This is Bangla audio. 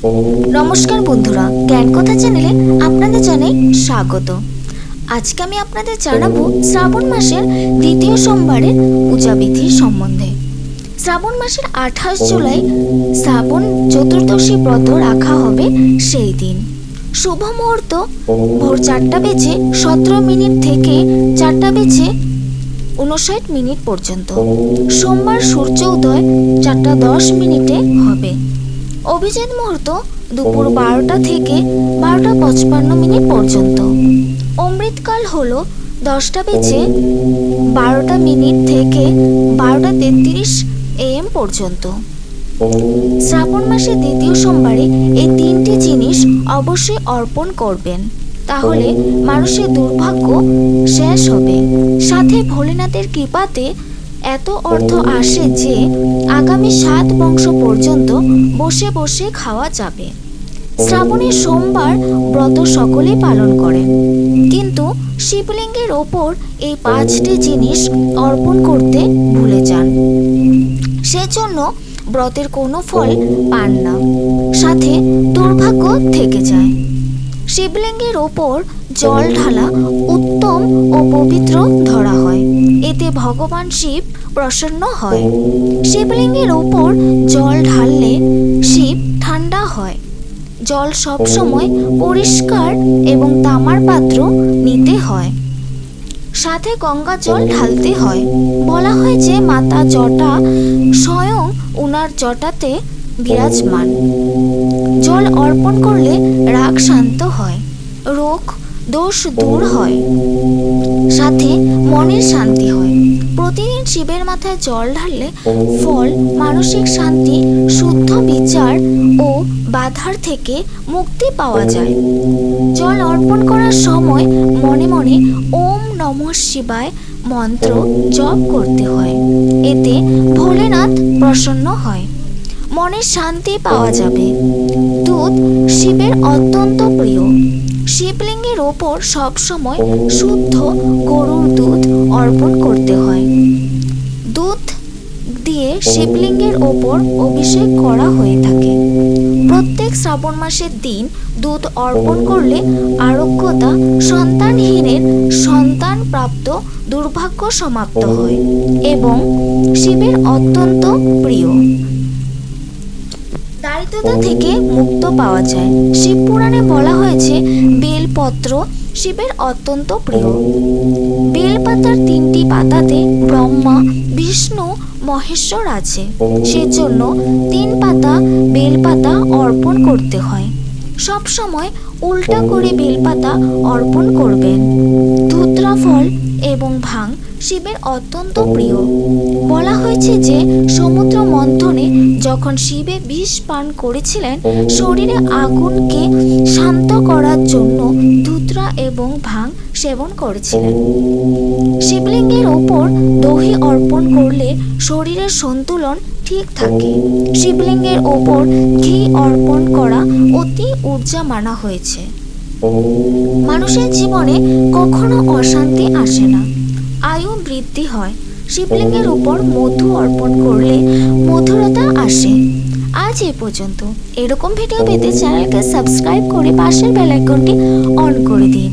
নমস্কার বন্ধুরা, জ্ঞান কথা চ্যানেলে আপনাদের জানাই স্বাগত। আজকে আমি আপনাদের জানাব শ্রাবণ মাসের দ্বিতীয় সোমবারের পূজাবিধি সম্বন্ধে। শ্রাবণ মাসের আঠাশ জুলাই শ্রাবণ চতুর্দশী ব্রত রাখা হবে সেই দিন। শুভ মুহূর্ত, ভোর চারটা বেজে সতেরো মিনিট থেকে চারটা বেজে উনষাট মিনিট পর্যন্ত। সোমবার সূর্য উদয় চারটা দশ মিনিটে হবে। অভিজিৎ মুহূর্ত দুপুর বারোটা থেকে বারোটা পঁচপান্ন মিনিট পর্যন্ত। অমৃতকাল হলো দশটা বেজে বারোটা মিনিট থেকে বারোটা তেত্রিশ এএম পর্যন্ত। শ্রাবণ মাসের দ্বিতীয় সোমবারে এই তিনটি জিনিস অবশ্যই অর্পণ করবেন। তাহলে মানুষের দুর্ভাগ্য শেষ হবে। সাথে ভোলেনাথের কৃপাতে এত অর্থ আসে যে আগামী সাত বংশ পর্যন্ত বসে বসে খাওয়া যাবে। শ্রাবণের সোমবার ব্রত সকলেই পালন করে। কিন্তু শিবলিঙ্গের ওপর এই পাঁচটি জিনিস অর্পণ করতে ভুলে যান। সেজন্য ব্রতের কোনো ফল পান না। সাথে দুর্ভাগ্য থেকে যায়। শিবলিঙ্গের ওপর জল ঢালা উত্তম ও পবিত্র ধরা হয়। এতে ভগবান শিব প্রসন্ন হয়। শিবলিঙ্গের ওপর জল ঢাললে শিব ঠান্ডা হয়। জল সবসময় পরিষ্কার এবং তামার পাত্র নিতে হয়। সাথে গঙ্গা জল ঢালতে হয়। বলা হয় যে মাতা জটা স্বয়ং উনার জটাতে বিরাজমান। জল অর্পণ করলে রাগ শান্ত হয়। রোগ দোষ দূর হয়। সাথে মনের শান্তি হয়। প্রতিদিন শিবের মাথায় জল ঢাললে ফল, মানসিক শান্তি, শুদ্ধ বিচার ও বাধার থেকে মুক্তি পাওয়া যায়। জল অর্পণ করার সময় মনে মনে ওম নম শিবায় মন্ত্র জপ করতে হয়। এতে ভোলেনাথ প্রসন্ন হয়। মনের শান্তি পাওয়া যাবে। দুধ শিবের অত্যন্ত প্রিয়। শিবলিঙ্গের ওপর সবসময় শুদ্ধ গরুর দুধ অর্পণ করতে হয়। দুধ দিয়ে শিবলিঙ্গের ওপর অভিষেক করা হয়ে থাকে। প্রত্যেক শ্রাবণ মাসের দিন দুধ অর্পণ করলে আরোগ্যতা সন্তানহীনের সন্তান প্রাপ্ত দুর্ভাগ্য সমাপ্ত হয় এবং শিবের অত্যন্ত প্রিয়। দারিদ্রতা থেকে মুক্ত পাওয়া যায়। শিব পুরাণে বলা হয়েছে, বেলপত্র শিবের অত্যন্ত প্রিয়। বেলপাতার তিনটি পাতাতে ব্রহ্মা, বিষ্ণু, মহেশ্বর আছে। সেজন্য তিন পাতা বেলপাতা অর্পণ করতে হয়। সব সময় উল্টা করে বেলপাতা অর্পণ করবেন। ধুত্রা ফল এবং ভাং শিবের অত্যন্ত প্রিয়। বলা হয়েছে যে সমুদ্র মন্থনে যখন শিবে বিষ পান করেছিলেন, শরীরে আগুনকে শান্ত করার জন্য ধুত্রা এবং ভাং সেবন করেছিলেন। শিবলিঙ্গের ওপর দহি অর্পণ করলে শরীরের সন্তুলন ঠিক থাকে। শিবলিঙ্গের ওপর ঘি অর্পণ করা অতি ঊর্জা মানা হয়েছে। মানুষের জীবনে কখনো অশান্তি আসে না। আয়ু বৃদ্ধি হয়। শিবলিঙ্গের উপর মধু অর্পণ করলে মধুরতা আসে। আজ এ পর্যন্ত। এরকম ভিডিও পেতে চ্যানেলকে সাবস্ক্রাইব করে পাশের বেল আইকনটি অন করে দিন।